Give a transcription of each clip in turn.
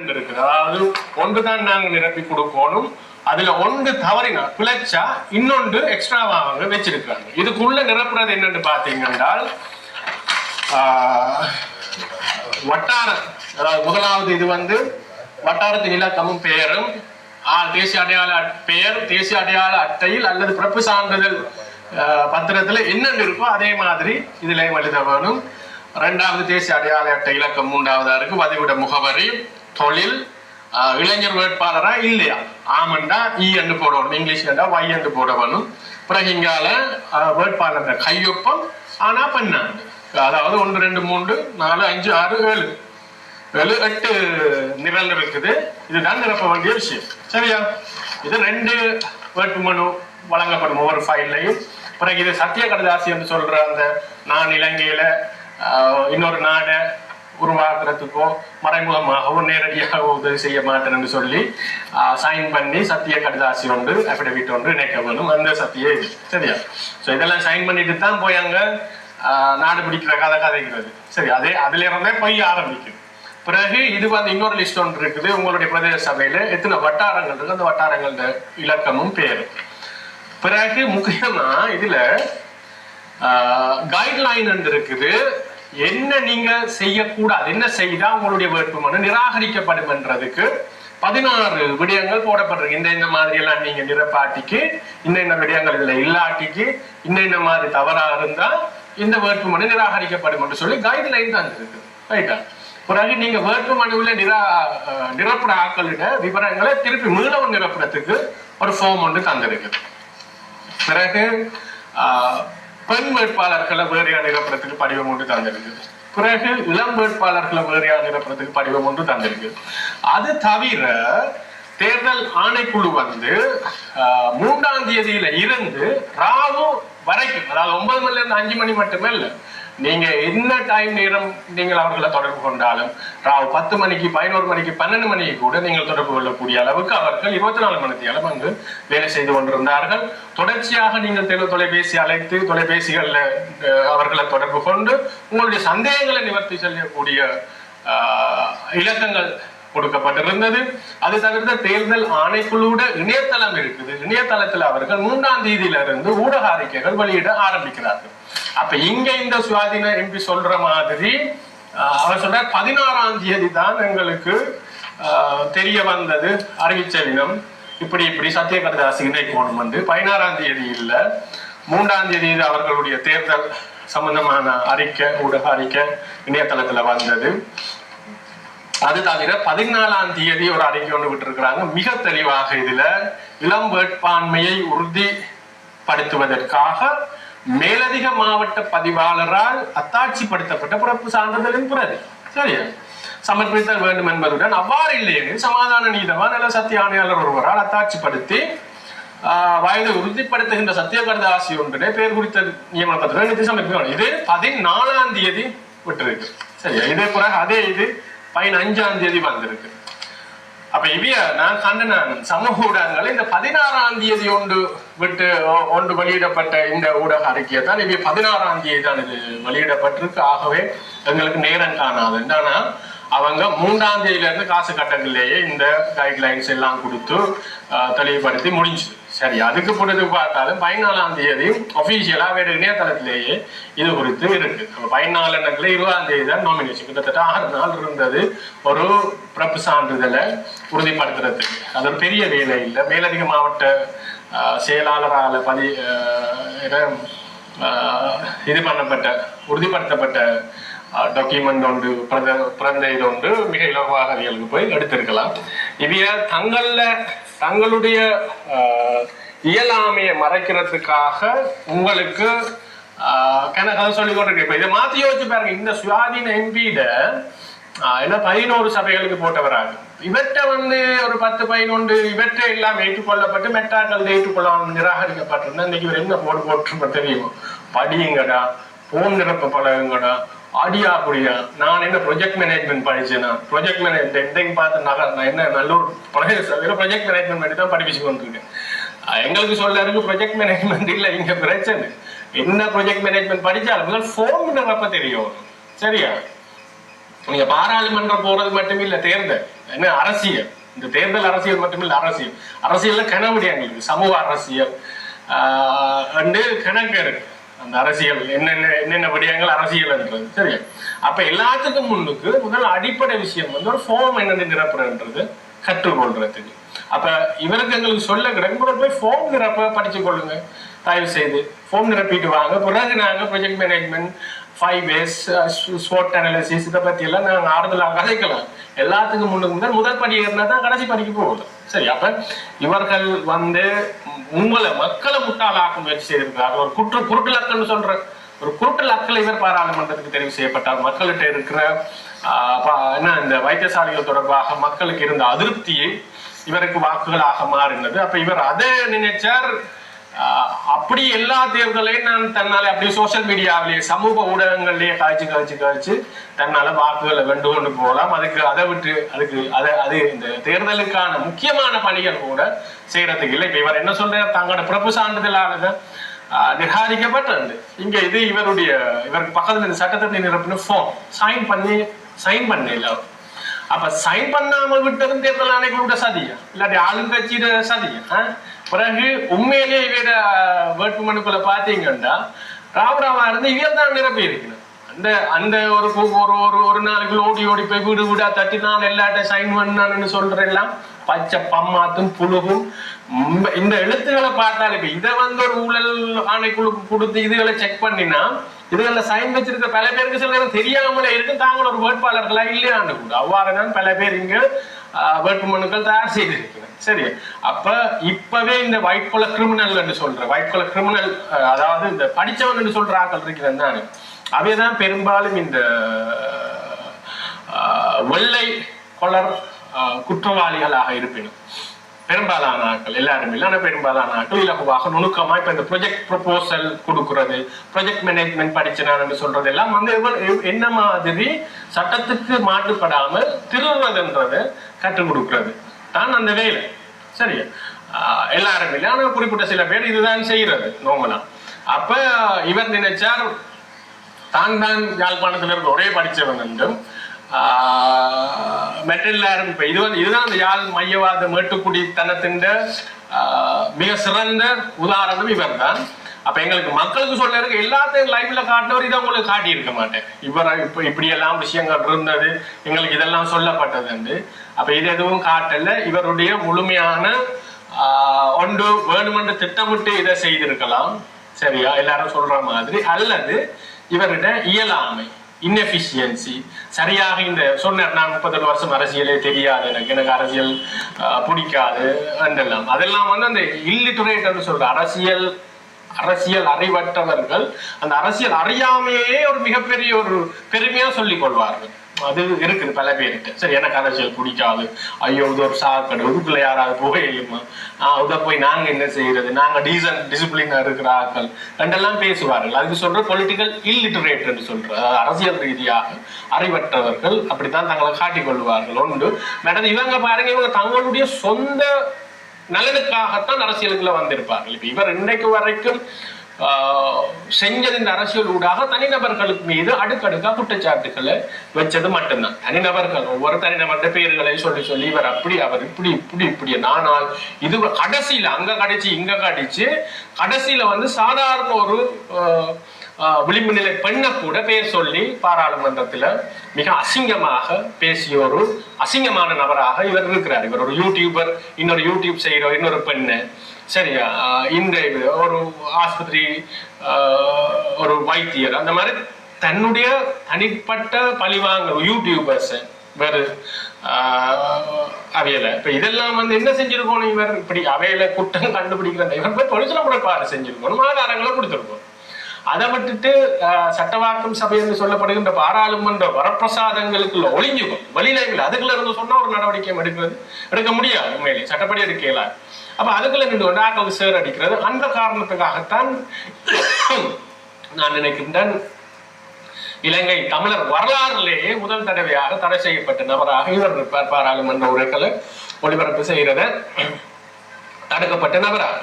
ரெண்டு இருக்குது அதாவது ஒன்று தான் நாங்க நிரப்பி கொடுக்கணும் அதுல ஒன்று தவறினா பிழைச்சா இன்னொன்று எக்ஸ்ட்ராவாக அவங்க வச்சிருக்காங்க இதுக்குள்ள நிரப்புறது என்னன்னு பாத்தீங்கன்னா வட்டார வட்டாரம். அதாவது முதலாவது இது வந்து வட்டாரத்தின் இலக்கமும் பெயரும் தேசிய அடையாள அட்- பெயர் தேசிய அடையாள அட்டையில் அல்லது பிறப்பு சான்றிதழ் ஆஹ், பத்திரத்துல என்னென்ன இருக்கோ அதே மாதிரி இதுல எழுத வேணும். ரெண்டாவது தேசிய அடையாள அட்டை இலக்கம் மூன்றாவதா இருக்கு பதிவிட முகவரி. தொழில் ஆஹ், இளைஞர் வேட்பாளரா இல்லையா? ஆமண்டா இ என்று போடணும். இங்கிலீஷ்லண்டா ஒய் என்று போட வேணும் பிறகு இங்கால ஆஹ், வேட்பாளர் கையொப்பம் ஆனா பன்னாண்டு. அதாவது ஒன்று ரெண்டு மூன்று நாலு அஞ்சு ஆறு ஏழு. ஏழு எட்டு நிரல் இருக்குது. இதுதான் நிரப்ப வேண்டிய விஷயம். சரியா? இது ரெண்டு வேட்புமனு வழங்கப்படும் ஒவ்வொரு ஃபைல்லையும். பிறகு இது சத்திய கடதாசி என்று சொல்ற அந்த நான் இலங்கையில ஆஹ், இன்னொரு நாடை உருவாக்குறதுக்கோ மறைமுகமாகவோ நேரடியாகவோ உதவி செய்ய மாட்டேன்னு சொல்லி சைன் பண்ணி சத்திய கடிதாசி ஒன்று அஃபிடவிட் ஒன்று இணைக்க வேணும். அந்த சத்திய இது. சரியா? ஸோ இதெல்லாம் சைன் பண்ணிட்டு தான் போய் அங்கே நாடு பிடிக்கிற கதை கதைங்கிறது. சரி அதே அதுல இருந்தே போய் ஆரம்பிக்குது. பிறகு இது வந்து இன்னொரு லிஸ்ட் ஒன்று இருக்குது. உங்களுடைய பிரதேச சபையில எத்தனை வட்டாரங்கள் இருக்கு? அந்த வட்டாரங்களோட இலக்கமும் பேரும் பிறகு முக்கியமா இதுல கைட்லைன் இருக்குது. என்ன நீங்க செய்யக்கூடாது என்ன செய்தா உங்களுடைய வேட்புமனு நிராகரிக்கப்படும் என்றதுக்கு பதினாறு விடயங்கள் போடப்பட்டிருக்கு இந்த இந்த மாதிரி எல்லாம் நீங்க நிரப்பாட்டிக்கு இந்த இந்த விடயங்கள் இதுல இல்லாட்டிக்கு இந்த இந்த மாதிரி தவறா இருந்தா இந்த வேட்புமனு நிராகரிக்கப்படும் என்று சொல்லி கைட்லைன் தான் இருக்கு. ரைட்டா பிறகு நீங்க வேட்புமனுவில் நிரா நிரப்புற ஆக்களிட விவரங்களை திருப்பி மீளவும் நிரப்புறதுக்கு ஒரு ஃபார்ம் ஒன்று தந்திருக்கு. பிறகு ஆஹ், பெண் வேட்பாளர்களை வேறையா நிரப்புறதுக்கு படிவம் ஒன்று தந்திருக்கு? பிறகு இளம் வேட்பாளர்களை வேறையா நிரப்புறதுக்கு படிவம் ஒன்று தந்திருக்கு? அது தவிர தேர்தல் ஆணைக்குழு வந்து ஆஹ், மூன்றாம் தேதியில இருந்து ராவு வரைக்கும் அதாவது ஒன்பது மணில இருந்து அஞ்சு மணி மட்டுமே இல்லை நீங்க என்ன டைம் நேரம் நீங்கள் அவர்களை தொடர்பு கொண்டாலும் ராவு பத்து மணிக்கு பதினோரு மணிக்கு பன்னெண்டு மணிக்கு கூட நீங்கள் தொடர்பு கொள்ளக்கூடிய அளவுக்கு அவர்கள் இருபத்தி நாலு மணி நேரம் அங்கு வேலை செய்து கொண்டிருந்தார்கள். தொடர்ச்சியாக நீங்கள் தெரு தொலைபேசி அழைத்து தொலைபேசிகளில் அவர்களை தொடர்பு கொண்டு உங்களுடைய சந்தேகங்களை நிவர்த்தி செய்யக்கூடிய ஆஹ், இலக்கங்கள் கொடுக்கப்பட்டிருந்தது. அது தவிர்த்த தேர்தல் ஆணைக்குழுவோட இணையதளம் இருக்குது. இணையதளத்தில் அவர்கள் மூன்றாம் தேதியில இருந்து ஊடக அறிக்கைகள் வெளியிட ஆரம்பிக்கிறார்கள். அப்ப இங்க இந்த சுவாதின எம்பி சொல்ற மாதிரி ஆஹ், அவர் சொல்ற பதினாறாம் தேதி தான் எங்களுக்கு ஆஹ், தெரிய வந்தது அறிவிச்ச தினம் இப்படி இப்படி சத்தியகரதாசி இணைக்கோணம் வந்து பதினாறாம் தேதி இல்ல. மூன்றாம் தேதி அவர்களுடைய தேர்தல் சம்பந்தமான அறிக்கை ஊடக அறிக்கை இணையதளத்துல வந்தது. அது தவிர பதினாலாம் தேதி ஒரு அறிக்கை ஒன்று விட்டுருக்கிறாங்க. மிக தெளிவாக இதுல இளம் வேட்பாண்மையை உறுதிப்படுத்துவதற்காக மேலதிக மாவட்ட பதிவாளரால் அத்தாட்சிப்படுத்தப்பட்ட பிறப்பு சான்றிதழின் பிரதி சரியா? சமர்ப்பித்தல் வேண்டும் என்பதுடன் அவ்வாறு இல்லையெனில் சமாதான நீதவான் அல்ல சத்திய ஆணையாளர் ஒருவரால் அத்தாட்சிப்படுத்தி வயதை உறுதிப்படுத்துகின்ற சத்தியகரத ஆசி ஒன்றினை பேர் குறித்த நியமன பத்திரம் நிதி சமர்ப்பிக்கணும். இது பதினாலாம் தேதி விட்டுருக்கு. சரியா? இதே பிறகு அதே இது பதினஞ்சாம் தேதி வந்திருக்கு. அப்ப இவைய நான் கண்டன சமூக ஊடகங்கள் இந்த பதினாறாம் தேதி ஒன்று விட்டு ஒன்று வெளியிடப்பட்ட இந்த ஊடக அறிக்கையை தான் இவைய பதினாறாம் தேதி தான் இது வெளியிடப்பட்டிருக்கு. ஆகவே எங்களுக்கு நேரம் காணாது. என்னன்னா அவங்க மூன்றாம் தேதியில இருந்து காசு கட்டங்கள்லேயே இந்த கைட்லைன்ஸ் எல்லாம் கொடுத்து ஆஹ், தெளிவுபடுத்தி முடிஞ்சுது. சரி அதுக்கு பிறகு பார்த்தாலும் பதினாலாம் தேதி ஒபிஷியலா வேறு இணையதளத்திலேயே இது குறித்து இருக்கு. பதினாலு எண்ணத்துல இருபதாம் தேதி தான் நாமினேஷன் கிட்டத்தட்ட ஆறு நாள் இருந்தது. ஒரு பிறப்பு சான்றிதழை உறுதிப்படுத்துறதுக்கு. அது ஒரு பெரிய வேலை இல்லை. மேலதிக மாவட்ட ஆஹ், செயலாளரால பதி ஆஹ், ஆஹ், இது பண்ணப்பட்ட உறுதிப்படுத்தப்பட்ட டாக்குமெண்ட் ஒன்று பிரத பிறந்த இது ஒன்று மிக இலகுவாக போய் எடுத்திருக்கலாம். இவைய தங்கள்ல தங்களுடைய இயலாமையை மறைக்கிறதுக்காக உங்களுக்கு கணக்காக சொல்லி கொண்டிருக்கேன். இப்ப இதை மாத்தி யோசிச்சு பாருங்க. இந்த சுயாதீன எம்பியிட என்ன பதினோரு சபைகளுக்கு போட்டவராங்க இவற்றை வந்து ஒரு பத்து பதினொன்று இவற்றை எல்லாம் ஏற்றுக்கொள்ளப்பட்டு மெட்டாக்கள் ஏற்றுக்கொள்ள நிராகரிக்கப்பட்டிருந்தா இன்னைக்கு இவர் என்ன போட்டு போட்டு தெரியும்? படியுங்கடா போன் நிரப்ப பழகுங்கடா ஆடியா அப்படியா நான் என்ன ப்ரொஜெக்ட் மேனேஜ்மெண்ட் படிச்சேன்? நான் ப்ரொஜெக்ட் மேனேஜ்மெண்ட் எந்தையும் பார்த்து நகர் நான் என்ன நல்லூர் பழைய சபையில ப்ரொஜெக்ட் மேனேஜ்மெண்ட் பண்ணி தான் படிப்பிச்சு கொண்டிருக்கேன். எங்களுக்கு சொல்ல இருக்கு ப்ரொஜெக்ட் மேனேஜ்மெண்ட் இல்லை இங்க பிரச்சனை. என்ன ப்ரொஜெக்ட் மேனேஜ்மெண்ட் படிச்சாலும் முதல் ஃபோன் நிரப்ப தெரியும்? சரியா? நீங்க பாராளுமன்றம் போறது மட்டும் இல்ல தேர்தல். என்ன அரசியல். இந்த தேர்தல் அரசியல் மட்டுமில்ல அரசியல். அரசியல்ல கனவுடியாங்க எங்களுக்கு. சமூக அரசியல். ஆஹ் வந்து கணக்கு இருக்கு. அந்த அரசியல் என்னென்ன என்னென்ன விடயங்கள் அரசியல் என்றது சரியா? அப்ப எல்லாத்துக்கும் முன்னுக்கு முதல் அடிப்படை விஷயம் வந்து ஒரு ஃபார்ம் என்னென்ன நிரப்புறன்றது கற்றுக்கொள்றதுக்கு. அப்ப இவருக்கு எங்களுக்கு சொல்ல கிடக்கு போய் ஃபார்ம் நிரப்ப படிச்சு கொள்ளுங்க தயவு செய்து ஃபார்ம் நிரப்பிட்டு வாங்க. பிறகு நாங்கள் project management five ways sport analysis இதை பற்றி எல்லாம் நாங்கள் ஆறுதலாக கதைக்கலாம் எல்லாத்துக்கும் முன்னுக்கு முதல் முதல் படி ஏறினா தான் கடைசி படிக்கு போகுது. சரி அப்போ இவர்கள் வந்து உங்களை மக்களை முட்டாளாக்கும் முயற்சி செய்திருக்கிறார்கள் ஒரு குற்ற குருட்டுலக்கன்னு சொல்கிற ஒரு குருட்டுலக்கில் இவர் பாராளுமன்றத்துக்கு தெரிவு செய்யப்பட்டார். மக்கள்கிட்ட இருக்கிற பா- என்ன இந்த வைத்தியசாலைகள் தொடர்பாக மக்களுக்கு இருந்த அதிருப்தியை இவருக்கு வாக்குகளாக மாறினது. அப்போ இவர் அதை நினைச்சார். அப்படி எல்லா தேர்தலையும் நான் தன்னால அப்படி சோஷியல் மீடியாவிலேயே சமூக ஊடகங்கள்லயே காய்ச்சி காய்ச்சி காய்ச்சி தன்னால வாக்குகளை வெண்டு கொண்டு போகலாம். அதுக்கு அதை விட்டு அதுக்கு அதை அது இந்த தேர்தலுக்கான முக்கியமான பணிகள் கூட செய்யறதுக்கு இல்லை. இப்ப இவர் என்ன சொல்றார்? தங்களோட பிறப்பு சான்றிதழானது நிராகரிக்கப்பட்டது இங்க இது இவருடைய இவருக்கு பக்கத்துல இந்த சட்டத்தை நிரப்பின ஃபார்ம் சைன் பண்ணி சைன் பண்ண இல்ல அவர். அப்ப சைன் பண்ணாம விட்டதும் தேர்தல் ஆணைகளோட சதியா இல்லாட்டி ஆளுங்கட்சியோட சதியா பிறகு உண்மையிலேயே இவர வேட்புமனுக்குள்ள பாத்தீங்கன்னா ராமராமா இருந்து இவர் தான் நிரப்பி இருக்கணும் அந்த அந்த ஒரு ஒரு ஒரு ஒரு நாளைக்குள்ள ஓடி ஓடி போய் வீடு வீடா தட்டி நான் எல்லாட்ட சைன் பண்ணான்னு சொல்றேன் பச்சை பம்மாத்தும் புழுகும். இந்த எழுத்துக்களை பார்த்தாலே இப்ப இதை வந்து ஒரு ஊழல் ஆணைக்குழு கொடுத்து இதுகளை செக் பண்ணினா இதுகளில் சைன் வச்சிருக்க பல பேருக்கு சில நேரம் தெரியாமலே இருக்கு தாங்களும் ஒரு வேட்பாளர்களா இல்லையான்னு கூட. அவ்வாறு தான் பல பேர் இங்கே வேட்புமனுக்கள் தயார் செய்திருக்கிறேன். சரி அப்ப இப்பவே இந்த ஒயிட் கொல கிரிமினல் என்று சொல்ற ஒயிட் கொல கிரிமினல் அதாவது இந்த படிச்சவன் என்று சொல்ற ஆக்கள் இருக்கிறேன் தானே? அவைதான் பெரும்பாலும் இந்த வெள்ளை கொலர் குற்றவாளிகளாக இருப்பினும். பெரும்பாலான ஆட்கள் எல்லாருமே இல்லை ஆனால் பெரும்பாலான ஆட்கள் இலகுவாக நுணுக்கமா இப்ப இந்த ப்ரொஜெக்ட் ப்ரொபோசல் கொடுக்கறது ப்ரொஜெக்ட் மேனேஜ்மெண்ட் படிச்சினான்னு சொல்றது எல்லாம் வந்து என்ன மாதிரி சட்டத்துக்கு மாட்டுப்படாமல் திருடுறதுன்றது கற்றுக் கொடுக்கிறது. தான் அந்த வேலை. சரியா எல்லாரும் இல்லை. ஆனால் குறிப்பிட்ட சில பேர் இதுதான் செய்யறது நோமலா அப்ப இவர் நினைச்சார் தான் தான் யாழ்ப்பாணத்தில் இருக்க ஒரே படித்தவன் என்றும் மெட்டெல்லாரும் இப்போ இது வந்து இதுதான் அந்த யாழ் மையவாத மேட்டுக்குடித்தனத்தின் ஆஹ் மிக சிறந்த உதாரணம் இவர்தான். அப்ப எங்களுக்கு மக்களுக்கு சொல்ல இருக்க எல்லாத்தையும் லைஃப்ல காட்டினவர் இதை உங்களுக்கு காட்டி இருக்க மாட்டேன். இவர் இப்ப இப்படி எல்லாம் விஷயங்கள் இருந்தது எங்களுக்கு இதெல்லாம் சொல்லப்பட்டது என்று அப்ப இது எதுவும் காட்டல. இவருடைய முழுமையான ஒன்று வேணுமென்று திட்டமிட்டு இதை செய்திருக்கலாம். சரியா? எல்லாரும் சொல்ற மாதிரி. அல்லது இவர்கிட்ட இயலாமை இன்எஃபிஷியன்சி சரியாக இந்த சொன்னார் நான் முப்பத்தெட்டு வருஷம் அரசியலே தெரியாது எனக்கு. எனக்கு அரசியல் பிடிக்காது என்றெல்லாம். அதெல்லாம் வந்து அந்த இல்லிட்டரேட் சொல்ற அரசியல் அரசியல் அறிவற்றவர்கள் அந்த அரசியல் அறியாமையே ஒரு மிகப்பெரிய ஒரு பெருமையா சொல்லிக் கொள்வார்கள். அது இருக்குது பல பேருக்கு சரி எனக்கு அரசியல் பிடிக்காது. ஐயோ இது ஒரு சாக்கடை. இதுக்குள்ள யாராவது புகையுமா? ஆஹ் இதை போய் நாங்க என்ன செய்யறது? நாங்க டீசன் டிசிப்ளினா இருக்கிற ஆட்கள். ரெண்டெல்லாம் பேசுவார்கள். அதுக்கு சொல்ற பொலிட்டிக்கல் இல்லிட்டரேட் என்று சொல்ற அதாவது அரசியல் ரீதியாக அறிவற்றவர்கள் அப்படித்தான் தங்களை காட்டிக் கொள்வார்கள். ஒன்று. மேடம் இவங்க பாருங்க இவங்க தங்களுடைய சொந்த நலனுக்காகத்தான் அரசியலுக்குள்ள வந்திருப்பார்கள். இப்ப இவர் இன்றைக்கு வரைக்கும் ஆஹ், செஞ்சது இந்த அரசியல் ஊடாக தனிநபர்களுக்கு மீது அடுக்கடுக்கா குற்றச்சாட்டுகளை வச்சது மட்டும்தான். தனிநபர்கள் ஒவ்வொரு தனிநபர்கிட்ட பேர்களை சொல்லி சொல்லி இவர் அப்படி அவர் இப்படி இப்படி இப்படி. நானால் இது கடைசியில அங்க கடிச்சு இங்க கடிச்சு கடைசியில வந்து சாதாரண ஒரு விளிம்பு நிலை பெண்ணை கூட பேர் சொல்லி பாராளுமன்றத்தில் மிக அசிங்கமாக பேசிய ஒரு அசிங்கமான நபராக இவர் இருக்கிறார். இவர் ஒரு யூடியூபர் இன்னொரு யூடியூப் செய்கிற இன்னொரு பெண்ணு. சரியா? இந்த இது ஒரு ஆஸ்பத்திரி ஒரு வைத்தியர் அந்த மாதிரி தன்னுடைய தனிப்பட்ட பழிவாங்க யூடியூபர்ஸ் வேறு அவையில. இப்ப இதெல்லாம் வந்து என்ன செஞ்சிருக்கணும் இவர்? இப்படி அவையில குற்றம் கண்டுபிடிக்கிற இவர் போய் தொழிற்சலை கூட பாரு செஞ்சிருக்கணும் ஆதாரங்களை கொடுத்துருக்கோம். அதை விட்டுட்டு சட்டவாக்கம் சபை என்று சொல்லப்படுகின்ற பாராளுமன்ற வரப்பிரசாதங்களுக்குள்ள ஒளிஞ்சுக்கும். வெளியில இல்லை அதுக்குள்ள இருந்து சொன்னா ஒரு நடவடிக்கை எடுக்கிறது. எடுக்க முடியாது உண்மையிலே. சட்டப்படி எடுக்க இயலாது. அப்ப அதுக்குள்ள ரெண்டு ஒன்றாக ஆக்களுக்கு சேர் அடிக்கிறது. அந்த காரணத்துக்காகத்தான் நான் நினைக்கின்றேன் இலங்கை தமிழர் வரலாறுலேயே முதல் தடவையாக தடை செய்யப்பட்ட நபராக இவர் இருப்பார். பாராளுமன்ற உரைகளை ஒளிபரப்பு செய்கிறத. தடுக்கப்பட்ட நபராக.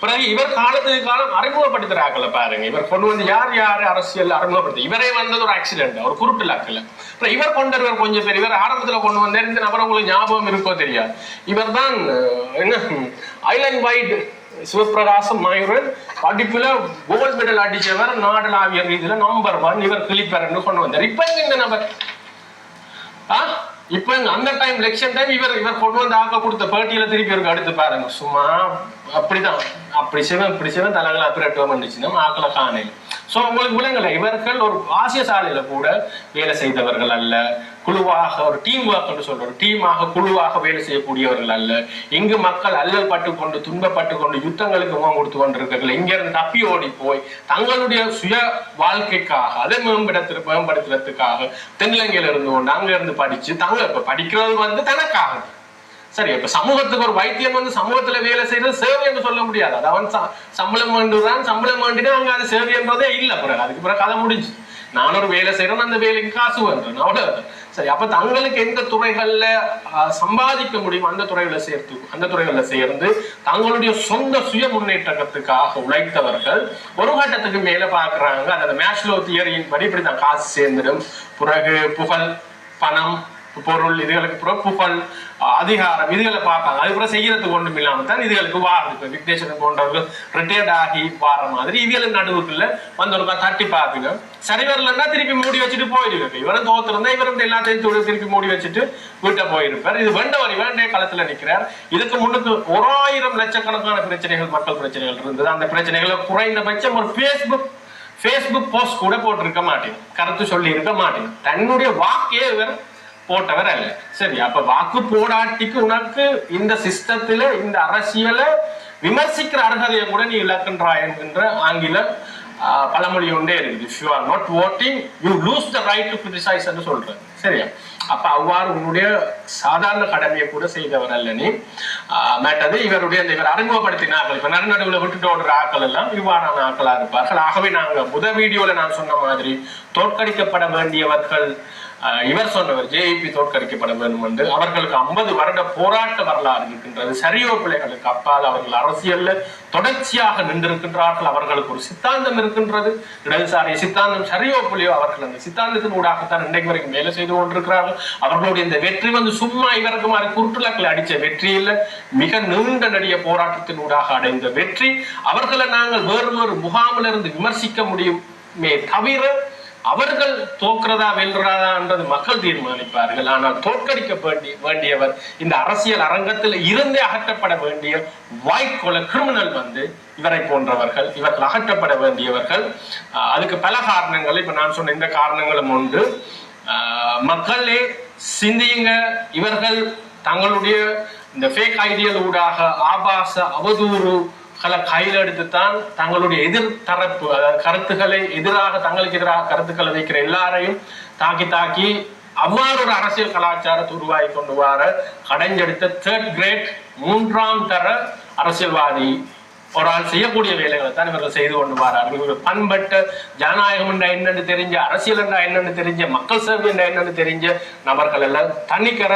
பிறகு இவர் காலத்துக்கு காலம் அறிமுகப்படுத்துறாங்கல்ல பாருங்க. இவர் கொண்டு வந்து யார் யார் அரசியல் அறிமுகப்படுத்த இவரே வந்தது ஒரு ஆக்சிடென்ட் ஒரு குருட்டு அப்புறம் இவர் கொண்டு வருவார் கொஞ்சம் பேர். இவர் ஆரம்பத்துல கொண்டு வந்தார் இந்த நபர் உங்களுக்கு ஞாபகம் இருக்கோ தெரியாது. இவர் தான் என்ன ஐலண்ட் வைட் சிவபிரகாசம் மாயூரன் படிப்புல கோல்ட் மெடல் அடிச்சவர் நாடலாவிய ரீதியில நம்பர் ஒன் இவர் கிளிப்பர்னு கொண்டு வந்தார். இப்ப இந்த நபர்? ஆ? இப்ப அந்த டைம் எலெக்ஷன் டைம் இவர் இவர் கொண்டு வந்து ஆக்க கொடுத்த பேட்டியில திருப்பி இவருக்கு அடுத்து பாருங்க. சும்மா அப்படிதான் அப்படி செய்வேன் இப்படி செய்வேன் தலைகளை அப்புறம் வந்துச்சு நம்ம ஆக்கல காணையில் சோ உங்களுக்கு விளங்கல. இவர்கள் ஒரு ஆசிய சாலையில கூட வேலை செய்தவர்கள் அல்ல. குழுவாக ஒரு டீம் ஒர்க்னு சொல்ற ஒரு டீமாக குழுவாக வேலை செய்யக்கூடியவர்கள் அல்ல. இங்கு மக்கள் அல்லல் பட்டு கொண்டு துன்பப்பட்டு கொண்டு யுத்தங்களுக்கு முகம் கொடுத்து கொண்டிருக்கிறார்கள். இங்க இருந்து தப்பி ஓடி போய் தங்களுடைய சுய வாழ்க்கைக்காக அதை மேம்படுத்து மேம்படுத்துறதுக்காக தென்னிலங்கையில இருந்து கொண்டு அங்க இருந்து படிச்சு தங்க இப்ப படிக்கிறது வந்து தனக்காக. சரி இப்ப சமூகத்துக்கு ஒரு வைத்தியம் வந்து சமூகத்துல வேலை செய்யறது சேவை என்று சொல்ல முடியாது. அது அவன் ச- சம்பளம் வேண்டுறான் சம்பளம் வேண்டினா அங்க அது சேவை என்பதே இல்ல. பிறகு அதுக்கு பிறகு கதை முடிஞ்சு. நான் ஒரு வேலை செய்யறேன் அந்த வேலைக்கு காசு வேண்டேன் அவ்வளவு சரி அப்ப தங்களுக்கு எந்த துறைகள்ல ஆஹ், சம்பாதிக்க முடியும் அந்த துறைகளை சேர்த்து அந்த துறைகள்ல சேர்ந்து தங்களுடைய சொந்த சுய முன்னேற்றத்துக்காக உழைத்தவர்கள் ஒரு கட்டத்துக்கு மேல பாக்குறாங்க அது மேஷ்லோ தியரியின் படி இப்படிதான் காசு சேர்ந்துடும். பிறகு புகழ் பணம் பொருள் இதுகளுக்கு பிறகு புகழ் அதிகாரம் இதுகளை பார்ப்பாங்க. அதுக்கப்புறம் செய்யறதுக்கு ஒன்றும் இல்லாமல் தான் இதுகளுக்கு வாருது இப்போ விக்னேஸ்வரன் போன்றவர்கள் ரிட்டையர்ட் ஆகி வார மாதிரி இவியலும் நடுவுக்குள்ள வந்து ஒரு தட்டி பார்த்துங்க சரி வரலன்னா திருப்பி மூடி வச்சுட்டு போயிடுவாங்க இவரும் தோத்துருந்தா இவரும் எல்லாத்தையும் தூக்கி திருப்பி மூடி வச்சுட்டு வீட்டை போயிருப்பார். இது வேண்டவர் வேண்டிய களத்துல நிற்கிறார் இதுக்கு முன்னுக்கு ஒரு ஆயிரம் லட்சக்கணக்கான பிரச்சனைகள் மக்கள் பிரச்சனைகள் இருந்தது. அந்த பிரச்சனைகளை குறைந்தபட்சம் ஒரு ஃபேஸ்புக் ஃபேஸ்புக் போஸ்ட் கூட போட்டிருக்க மாட்டேன். கருத்து சொல்லி இருக்க மாட்டேன். தன்னுடைய வாக்கே இவர் போட்டவர் அல்ல சரி அப்ப வாக்கு போராட்டிக்கு உனக்கு இந்த சிஸ்டத்துல இந்த அரசியலை விமர்சிக்கிற அர்ஹதையை கூட நீ இழக்கின்றாய் என்கின்ற ஆங்கில ஆஹ், பழமொழி ஒன்றே இருக்குது. If you are not voting you lose the right to criticize என்று சொல்றேன் சரியா? அப்ப அவ்வாறு உன்னுடைய சாதாரண கடமையை கூட செய்தவர் அல்ல நீ மேட்டது இவருடைய இந்த இவர் அறிமுகப்படுத்தினார்கள். இப்ப நடுநடுவில் விட்டுட்டு ஓடுற ஆட்கள் எல்லாம் இவ்வாறான ஆக்களா இருப்பார்கள். ஆகவே நாங்க புத வீடியோல நான் சொன்ன மாதிரி தோற்கடிக்கப்பட வேண்டியவர்கள் இவர் சொன்னவர் ஜேஇபி தோற்கடிக்கப்பட வேண்டும் என்று அவர்களுக்கு ஐம்பது வருட போராட்ட வரலாறு இருக்கின்றது. சரியோ பிள்ளைகளுக்கு அப்பால் அவர்கள் அரசியல்ல தொடர்ச்சியாக நின்றிருக்கின்றார்கள். அவர்களுக்கு ஒரு சித்தாந்தம் இருக்கின்றது. இடதுசாரி சித்தாந்தம் சரியோ புள்ளியோ அவர்கள் அந்த சித்தாந்தத்தின் ஊடாகத்தான் இன்றைக்கு வரைக்கும் வேலை செய்து கொண்டிருக்கிறார்கள். அவர்களுடைய இந்த வெற்றி வந்து சும்மா இவருக்கு மாதிரி குருட்டுலக்கில் அடிச்ச வெற்றி இல்லை. மிக நீண்ட நடிக போராட்டத்தின் ஊடாக அடைந்த வெற்றி. அவர்களை நாங்கள் வேறு வேறு முகாமிலிருந்து விமர்சிக்க முடியுமே தவிர அவர்கள் தோக்கிறதா வெல்றதான்றது மக்கள் தீர்மானிப்பார்கள். ஆனால் தோற்கடிக்க வேண்டிய வேண்டியவர் இந்த அரசியல் அரங்கத்தில் இருந்தே அகற்றப்பட வேண்டிய வாய்க்கொல கிரிமினல் வந்து இவரை போன்றவர்கள் இவர்கள் அகற்றப்பட வேண்டியவர்கள். அதுக்கு பல காரணங்கள். இப்ப நான் சொன்ன இந்த காரணங்களும் உண்டு. மக்களே சிந்தியுங்க. இவர்கள் தங்களுடைய இந்த ஃபேக் ஐடியல் ஊடாக ஆபாச அவதூறு களை கையில் எடுத்துத்தான் தங்களுடைய எதிர் தரப்பு அதாவது கருத்துக்களை எதிராக தங்களுக்கு எதிராக கருத்துக்களை வைக்கிற எல்லாரையும் தாக்கி தாக்கி அவ்வாறு ஒரு அரசியல் கலாச்சாரத்தை உருவாகி கொண்டு வர கடைஞ்செடுத்த தேர்ட் கிரேட் மூன்றாம் தர அரசியல்வாதி ஒரு ஆள் செய்யக்கூடிய வேலைகளை தான் இவர்கள் செய்து கொண்டு வரார்கள். இவர்கள் பண்பட்ட ஜனநாயகம் என்றா என்னன்னு தெரிஞ்ச அரசியல் என்றா என்னன்னு தெரிஞ்ச மக்கள் சேவை என்றா என்னன்னு தெரிஞ்ச நபர்கள் எல்லாம் தனிக்கிற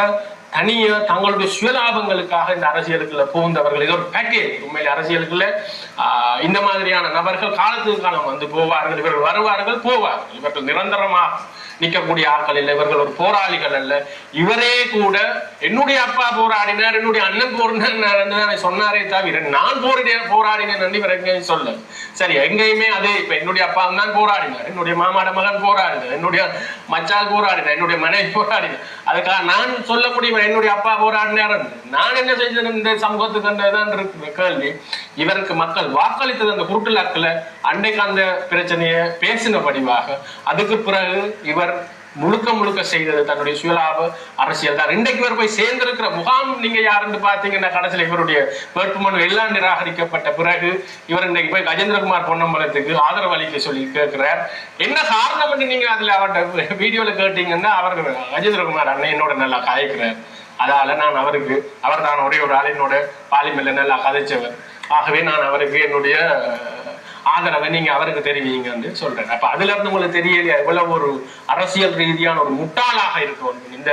தனியா தங்களுடைய சுயலாபங்களுக்காக இந்த அரசியலுக்குள்ள புகுந்தவர்கள். இது ஒரு பேக்கேஜ் உண்மையில அரசியலுக்குள்ள ஆஹ், இந்த மாதிரியான நபர்கள் காலத்துக்கு காலம் வந்து போவார்கள். இவர்கள் வருவார்கள் போவார்கள். இவர்கள் நிரந்தரமாக நிற்கக்கூடிய ஆட்கள் இல்லை இவர்கள் ஒரு போராளிகள் அல்ல. இவரே கூட என்னுடைய அப்பா போராடினார் என்னுடைய அண்ணன் போராடினார் என்று தானே சொன்னாரே தவிர நான் போரிட போராடினேன் என்று இவர் எங்கேயும் சொல்ல. சரி எங்கேயுமே அதே இப்ப என்னுடைய அப்பா தான் போராடினார் என்னுடைய மாமாட மகன் போராடினார் என்னுடைய மச்சால் போராடினார் என்னுடைய மனைவி போராடினார். அதுக்காக நான் சொல்ல முடியும் என்னுடைய அப்பா போராடினார் நான் என்ன செஞ்சேன் இந்த சமூகத்துக்கு என்றதான் இருக்கு கேள்வி. இவருக்கு மக்கள் வாக்களித்தது அந்த குருட்டுலாக்கில் அன்றைக்கு அந்த பிரச்சனையை பேசின படிவாக. அதுக்கு பிறகு இவர் முழுக்க முழுக்க செய்தது தன்னுடைய சுயலாப அரசியல் தான். இன்றைக்கு இவர் போய் சேர்ந்திருக்கிற முகாம் நீங்க யாருன்னு பாத்தீங்கன்னா கடைசியில் இவருடைய வேட்புமனு எல்லாம் நிராகரிக்கப்பட்ட பிறகு இவர் இன்னைக்கு போய் கஜேந்திரகுமார் பொன்னம்பலத்துக்கு ஆதரவு அளிக்க சொல்லி கேட்கிறார். என்ன காரணம் நீங்க அதுல அவர்கிட்ட வீடியோல கேட்டீங்கன்னா அவர் கஜேந்திரகுமார் அண்ணன் என்னோட நல்லா காய்க்கிறார் அதால நான் அவருக்கு அவர் தான் ஒரே ஒரு ஆளினோட என்னோட பாலிமல்ல நல்லா கதைச்சவர். ஆகவே நான் அவருக்கு என்னுடைய ஆதரவை நீங்க அவருக்கு தெரிவிங்கன்னு சொல்றேன். அப்ப அதுல இருந்து உங்களுக்கு தெரியலையா? எவ்வளவு ஒரு அரசியல் ரீதியான ஒரு முட்டாளாக இருக்கும். இந்த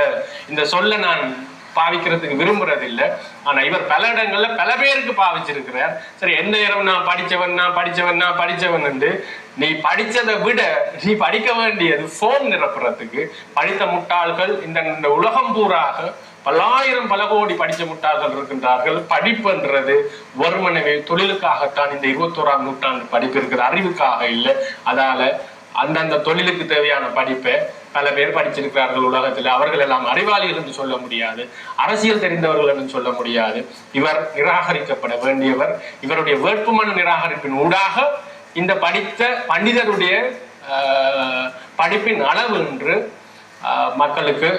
இந்த சொல்ல நான் பாவிக்கிறதுக்கு விரும்புறது இல்லை ஆனா இவர் பல இடங்கள்ல பல பேருக்கு பாவிச்சிருக்கிறார். சரி எந்த நேரம் நான் படிச்சவன் நான் படிச்சவன் நான் படிச்சவன் என்று நீ படிச்சதை விட நீ படிக்க வேண்டியது ஃபோன் நிரப்புறதுக்கு. படித்த முட்டாள்கள் இந்த இந்த உலகம் பூராக பல்லாயிரம் பல கோடி படித்த முட்டாள்கள் இருக்கின்றார்கள். படிப்புன்றது வருமனவே தொழிலுக்காகத்தான் இந்த இருபத்தோராம் நூற்றாண்டு படிப்பு இருக்கிற அறிவுக்காக இல்லை. அதால அந்தந்த தொழிலுக்கு தேவையான படிப்பை பல பேர் படிச்சிருக்கிறார்கள் உலகத்தில். அவர்கள் எல்லாம் அறிவாளிகள் என்று சொல்ல முடியாது. அரசியல் தெரிந்தவர்கள் என்று சொல்ல முடியாது. இவர் நிராகரிக்கப்பட வேண்டியவர். இவருடைய வேட்புமனு நிராகரிப்பின் ஊடாக இந்த படித்த பண்டிதருடைய படிப்பின் அளவு என்று மக்களுக்கு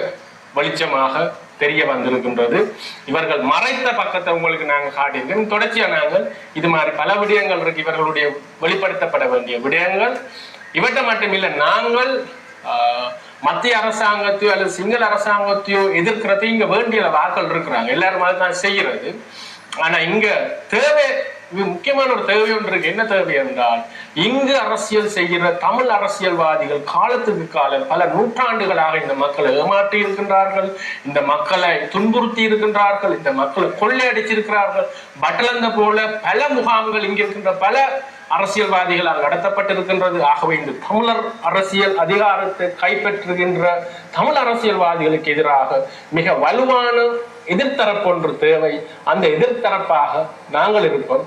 வெளிச்சமாக தெரிய வந்திருக்கின்றது. இவர்கள் மறைத்த பக்கத்தை உங்களுக்கு நாங்கள் காட்டியிருக்கோம். தொடர்ச்சியா நாங்கள் இது மாதிரி பல விடயங்கள் இருக்கு. இவர்களுடைய வெளிப்படுத்தப்பட வேண்டிய விடயங்கள். இவற்றை மட்டுமில்லை நாங்கள் ஆஹ், மத்திய அரசாங்கத்தையோ அல்லது சிங்கள அரசாங்கத்தையோ எதிர்க்கிறது இங்க வேண்டிய வாக்கள் இருக்கிறாங்க. எல்லாரும் அதுதான் செய்கிறது. ஆனா இங்க தேவை இது முக்கியமான ஒரு தேவை ஒன்று இருக்கு. என்ன தேவை என்றால் இங்கு அரசியல் செய்கிற தமிழ் அரசியல்வாதிகள் காலத்துக்கு காலம் பல நூற்றாண்டுகளாக இந்த மக்களை ஏமாற்றி இருக்கின்றார்கள். இந்த மக்களை துன்புறுத்தி இருக்கின்றார்கள். இந்த மக்களை கொள்ளையடிச்சிருக்கிறார்கள். பட்டலந்த போல பல முகாம்கள் இங்கு இருக்கின்ற பல அரசியல்வாதிகளால் நடத்தப்பட்டிருக்கின்றது. ஆகவே இந்த தமிழர் அரசியல் அதிகாரத்தை கைப்பற்றுகின்ற தமிழ் அரசியல்வாதிகளுக்கு எதிராக மிக வலுவான எதிர்த்தரப்பு ஒன்று தேவை. அந்த எதிர்த்தரப்பாக நாங்கள் இருப்போம்.